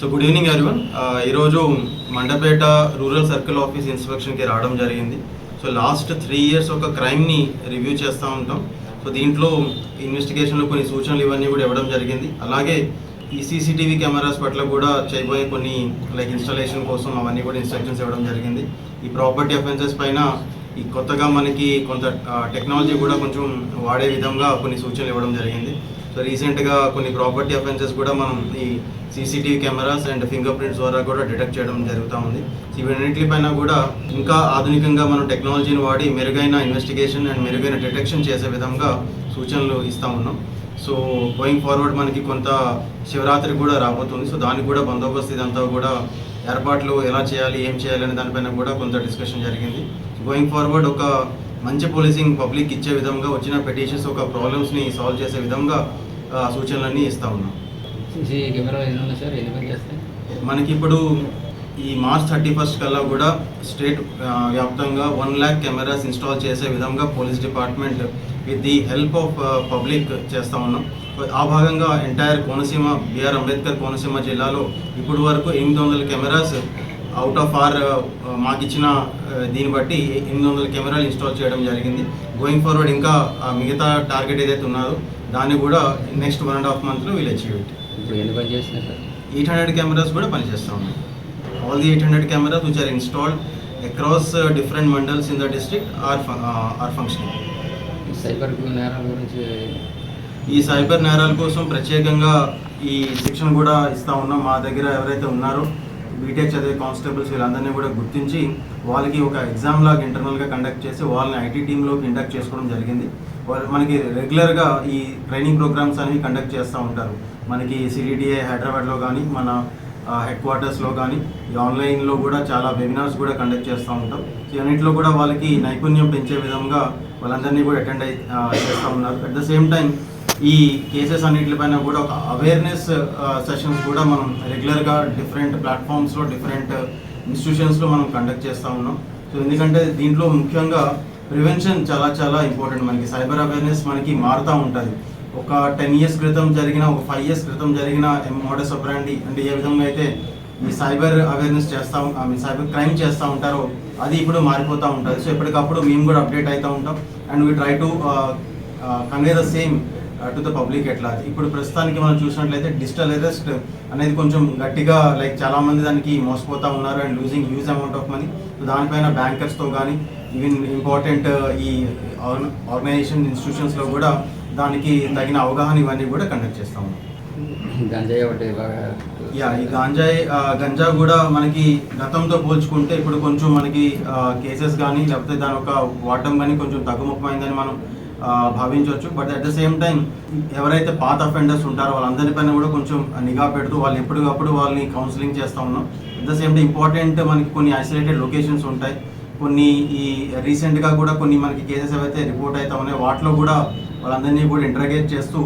So good evening everyone ఈరోజు Mandapeta rural circle office ఇన్స్పెక్షన్కి రావడం జరిగింది. సో లాస్ట్ త్రీ ఇయర్స్ ఒక క్రైమ్ని రివ్యూ చేస్తూ ఉంటాం. సో దీంట్లో ఇన్వెస్టిగేషన్లో కొన్ని సూచనలు ఇవన్నీ కూడా ఇవ్వడం జరిగింది. అలాగే ఈ సీసీటీవీ కెమెరాస్ పట్ల కూడా చేయబోయే కొన్ని లైక్ ఇన్స్టాలేషన్ కోసం అవన్నీ కూడా ఇన్స్ట్రక్షన్స్ ఇవ్వడం జరిగింది. ఈ ప్రాపర్టీ అఫెన్సెస్ పైన ఈ కొత్తగా మనకి కొంత uh, టెక్నాలజీ కూడా కొంచెం వాడే విధంగా కొన్ని సూచనలు ఇవ్వడం జరిగింది. సో రీసెంట్గా కొన్ని ప్రాపర్టీ అఫెన్సెస్ కూడా మనం ఈ CCTV cameras and finger prints ద్వారా కూడా డిటెక్ట్ చేయడం జరుగుతూ ఉంది. సో ఇవన్నింటిపైన కూడా ఇంకా ఆధునికంగా మనం టెక్నాలజీని వాడి మెరుగైన ఇన్వెస్టిగేషన్ అండ్ మెరుగైన డిటెక్షన్ చేసే విధంగా సూచనలు ఇస్తూ ఉన్నాం. సో గోయింగ్ ఫార్వర్డ్ మనకి కొంత శివరాత్రి కూడా రాబోతుంది. సో దానికి కూడా బందోబస్తు ఇదంతా కూడా ఏర్పాట్లు ఎలా చేయాలి ఏం చేయాలి అనే దానిపైన కూడా కొంత డిస్కషన్ జరిగింది. గోయింగ్ ఫార్వర్డ్ ఒక మంచి పోలీసింగ్ పబ్లిక్ ఇచ్చే విధంగా వచ్చిన పెటిషన్స్ ఒక ప్రాబ్లమ్స్ని సాల్వ్ చేసే విధంగా సూచనలన్నీ ఇస్తా ఉన్నాం. మనకి ఇప్పుడు ఈ మార్చ్ థర్టీ ఫస్ట్ కల్లా కూడా స్టేట్ వ్యాప్తంగా వన్ ల్యాక్ కెమెరాస్ ఇన్స్టాల్ చేసే విధంగా police department with the help of public చేస్తా ఉన్నాం. ఆ భాగంగా entire Konaseema B R Ambedkar Konaseema జిల్లాలో ఇప్పుడు వరకు ఎనిమిది వందల కెమెరాస్ అవుట్ ఆఫ్ ఆర్ మాకు ఇచ్చిన దీన్ని బట్టి ఎనిమిది వందల కెమెరాలు ఇన్స్టాల్ చేయడం జరిగింది. గోయింగ్ ఫార్వర్డ్ ఇంకా మిగతా టార్గెట్ ఏదైతే ఉన్నారో దాన్ని కూడా నెక్స్ట్ వన్ అండ్ హాఫ్ మంత్లో వీళ్ళు achieve it eight hundred cameras కూడా పనిచేస్తూ ఉన్నాయి. All the eight hundred cameras which are installed across different mandals in the district are are functioning ఈ సైబర్ నేరాల గురించి ఈ సైబర్ నేరాల కోసం ప్రత్యేకంగా ఈ శిక్షణ కూడా ఇస్తా ఉన్నాం. మా దగ్గర ఎవరైతే ఉన్నారో బీటెక్ చదివే కానిస్టేబుల్స్ వీళ్ళందరినీ కూడా గుర్తించి వాళ్ళకి ఒక ఎగ్జామ్ లాగా ఇంటర్నల్గా కండక్ట్ చేసి వాళ్ళని ఐటీ టీంలోకి ఇండక్ట్ చేసుకోవడం జరిగింది. వాళ్ళు మనకి రెగ్యులర్గా ఈ ట్రైనింగ్ ప్రోగ్రామ్స్ అనేవి కండక్ట్ చేస్తూ ఉంటారు. మనకి సిడిడిఏ హైదరాబాద్లో కానీ మన హెడ్ క్వార్టర్స్లో కానీ ఈ ఆన్లైన్లో కూడా చాలా వెబినార్స్ కూడా కండక్ట్ చేస్తూ ఉంటాం. ఈ అన్నింటిలో కూడా వాళ్ళకి నైపుణ్యం పెంచే విధంగా వాళ్ళందరినీ కూడా అటెండ్ అయి చేస్తూ ఉన్నారు. అట్ ద సేమ్ టైం ఈ కేసెస్ అన్నిటిపైన కూడా ఒక అవేర్నెస్ సెషన్స్ uh, కూడా మనం రెగ్యులర్గా డిఫరెంట్ ప్లాట్ఫామ్స్లో డిఫరెంట్ ఇన్స్టిట్యూషన్స్లో మనం కండక్ట్ చేస్తూ ఉన్నాం. సో ఎందుకంటే దీంట్లో ముఖ్యంగా ప్రివెన్షన్ చాలా చాలా ఇంపార్టెంట్ మనకి సైబర్ అవేర్నెస్ మనకి మారుతూ ఉంటుంది. ఒక టెన్ ఇయర్స్ క్రితం జరిగిన ఒక ఫైవ్ ఇయర్స్ క్రితం జరిగిన మోడస్ అబ్రాండి అంటే ఏ విధంగా అయితే ఈ సైబర్ అవేర్నెస్ చేస్తూ ఐ మీన్ సైబర్ క్రైమ్ చేస్తూ ఉంటారో అది ఇప్పుడు మారిపోతూ ఉంటుంది. సో ఎప్పటికప్పుడు మేము కూడా అప్డేట్ అవుతూ ఉంటాం. And we try to convey the same to the public ఎట్లా ఇప్పుడు ప్రస్తుతానికి మనం చూసినట్లయితే డిజిటల్ అరెస్ట్ అనేది కొంచెం గట్టిగా లైక్ చాలా మంది దానికి మోసపోతా ఉన్నారు and losing huge amount of money so దానిపైన బ్యాంకర్స్తో కానీ ఈవెన్ ఇంపార్టెంట్ ఈ ఆర్గనైజేషన్ ఇన్స్టిట్యూషన్స్లో కూడా దానికి తగిన అవగాహన ఇవన్నీ కూడా కండక్ట్ చేస్తాము గంజాయి ఒకటి బాగా యా ఈ గాంజాయి గంజా కూడా మనకి గతంతో పోల్చుకుంటే ఇప్పుడు కొంచెం మనకి కేసెస్ కానీ లేకపోతే దాని ఒక వాడటం కానీ కొంచెం తగ్గుముఖమైందని మనం భావించవచ్చు. But at the same time ఎవరైతే పాత అఫెండర్స్ ఉంటారో వాళ్ళందరిపైన కూడా కొంచెం నిఘా పెడుతూ వాళ్ళు ఎప్పటికప్పుడు వాళ్ళని కౌన్సిలింగ్ చేస్తూ ఉన్నాం. At the same time important మనకి కొన్ని ఐసోలేటెడ్ లొకేషన్స్ ఉంటాయి. కొన్ని ఈ రీసెంట్గా కూడా కొన్ని మనకి కేసెస్ ఏవైతే రిపోర్ట్ అవుతా ఉన్నాయో వాటిలో కూడా వాళ్ళందరినీ కూడా ఇంటర్గేట్ చేస్తూ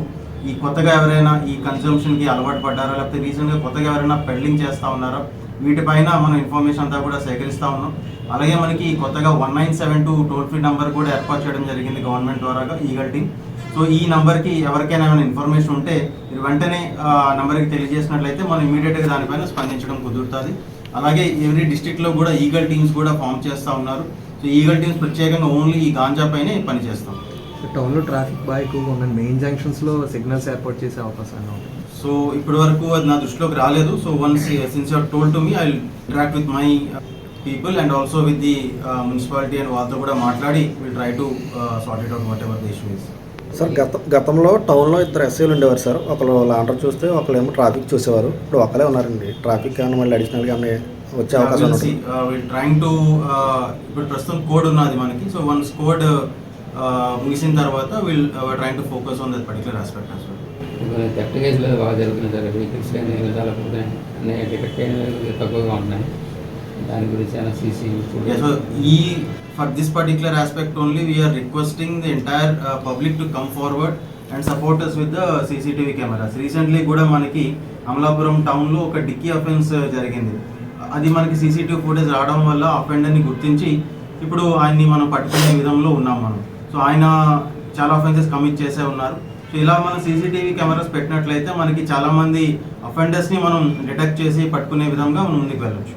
ఈ కొత్తగా ఎవరైనా ఈ కన్సంప్షన్కి అలవాటు పడ్డారా? లేకపోతే రీసెంట్గా కొత్తగా ఎవరైనా పెడ్లింగ్ చేస్తూ ఉన్నారా? వీటిపైన మనం ఇన్ఫర్మేషన్ అంతా కూడా సేకరిస్తూ ఉన్నాం. అలాగే మనకి కొత్తగా one nine seven two toll free number కూడా ఏర్పాటు చేయడం జరిగింది గవర్నమెంట్ ద్వారా ఈగల్ టీమ్. సో ఈ నంబర్కి ఎవరికైనా ఏమైనా ఇన్ఫర్మేషన్ ఉంటే మీరు వెంటనే ఆ నంబర్కి తెలియజేసినట్లయితే మనం ఇమీడియట్గా దానిపైన స్పందించడం కుదురుతుంది. అలాగే ఎవ్రీ డిస్టిక్లో కూడా ఈగల్ టీమ్స్ కూడా ఫామ్ చేస్తూ ఉన్నారు. సో ఈగల్ టీమ్స్ ప్రత్యేకంగా ఓన్లీ ఈ గాంజా పైనే పనిచేస్తాం టౌన్లో ట్రాఫిక్ బాగా ఎక్కువగా ఉన్నాయి మెయిన్ జంక్షన్స్లో సిగ్నల్స్ ఏర్పాటు చేసే అవకాశాలు ఉంటాయి సో ఇప్పటి వరకు అది నా దృష్టిలోకి రాలేదు. So once since told to me I track with my people and also with the municipality and వాళ్ళతో కూడా మాట్లాడి will try to sort it out whatever the issue is sir గత గతంలో టౌన్లో ఇద్దరు ఎస్ఐలు ఉండేవారు సార్ ఒకరు లాండర్ చూస్తే ఒకళ్ళేమో ట్రాఫిక్ చూసేవారు. ఇప్పుడు ఒకరే ఉన్నారండి. ట్రాఫిక్ ఏమైనా మళ్ళీ అడిషనల్గా వచ్చే అవకాశం విల్ ట్రైంగ్ టు ఇప్పుడు ప్రస్తుతం కోడ్ ఉన్నది మనకి. సో వన్స్ కోడ్ ముగిసిన తర్వాత will trying to focus on that particular aspect as well. ఇప్పుడు థెఫ్ట్ కేసులు బాగా జరుగుతున్నాయి సార్ వెహికల్స్ కానీ అన్నీ టికెట్ అయినవి తక్కువగా ఉంటున్నాయి దాని గురించి ఏమైనా సీసీ సో ఈ for this particular aspect only we are requesting the entire public to come forward and come forward and support us with కూడా మనకి అమలాపురం టౌన్లో ఒక డిక్కీ అఫెన్స్ జరిగింది. అది మనకి సీసీటీవీ ఫుటేజ్ రావడం వల్ల అఫెండర్ని గుర్తించి ఇప్పుడు ఆయన్ని మనం పట్టుకునే విధంలో ఉన్నాం మనం. సో ఆయన చాలా అఫెన్సెస్ కమిట్ చేసే ఉన్నారు. సో ఇలా మనం సీసీటీవీ కెమెరాస్ పెట్టినట్లయితే మనకి చాలామంది అఫెండర్స్ని మనం డిటెక్ట్ చేసి పట్టుకునే విధంగా మనం ముందుకు వెళ్ళొచ్చు.